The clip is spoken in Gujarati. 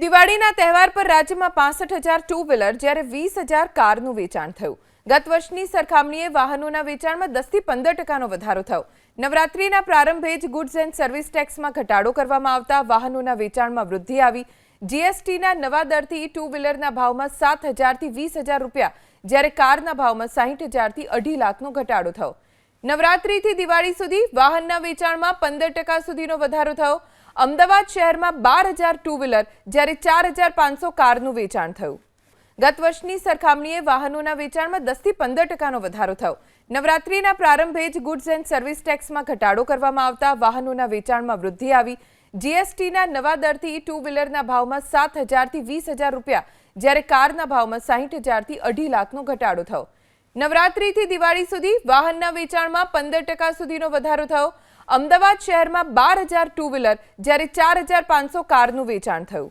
દિવાળીના તહેવાર પર રાજ્યમાં પાસઠ હજાર ટુ વ્હીલર જ્યારે વીસ હજાર કારનું વેચાણ થયું. ગત વર્ષની સરખામણીએ વાહનોના વેચાણમાં દસથી પંદર ટકાનો વધારો થયો. નવરાત્રીના પ્રારંભે જ ગુડ્સ એન્ડ સર્વિસ ટેક્સમાં ઘટાડો કરવામાં આવતા વાહનોના વેચાણમાં વૃદ્ધિ આવી. જીએસટીના નવા દરથી ટુ વ્હીલરના ભાવમાં સાત હજારથી વીસ હજાર રૂપિયા, જ્યારે કારના ભાવમાં સાહીઠ હજારથી અઢી લાખનો ઘટાડો થયો. નવરાત્રીથી દિવાળી સુધી વાહનના વેચાણમાં પંદર ટકા સુધીનો વધારો થયો. અમદાવાદ શહેરમાં બાર હજાર ટુ વ્હીલર જ્યારે ચાર હજાર પાંચસો કારનું વેચાણ થયું. ગત વર્ષની સરખામણીએ વાહનોના વેચાણમાં દસથી પંદર ટકાનો વધારો થયો. નવરાત્રીના પ્રારંભે જ ગુડ્સ એન્ડ સર્વિસ ટેક્સમાં ઘટાડો કરવામાં આવતા વાહનોના વેચાણમાં વૃદ્ધિ આવી. જીએસટીના નવા દરથી ટુ વ્હીલરના ભાવમાં સાત હજારથી વીસ હજાર રૂપિયા, જ્યારે કારના ભાવમાં સાહીઠ હજારથી અઢી લાખનો ઘટાડો થયો. નવરાત્રીથી દિવાળી સુધી વાહનના વેચાણમાં પંદર ટકા સુધીનો વધારો થયો. અમદાવાદ શહેરમાં બાર હજાર ટુ વ્હીલર, જ્યારે ચાર હજાર પાંચસો કારનું વેચાણ થયું.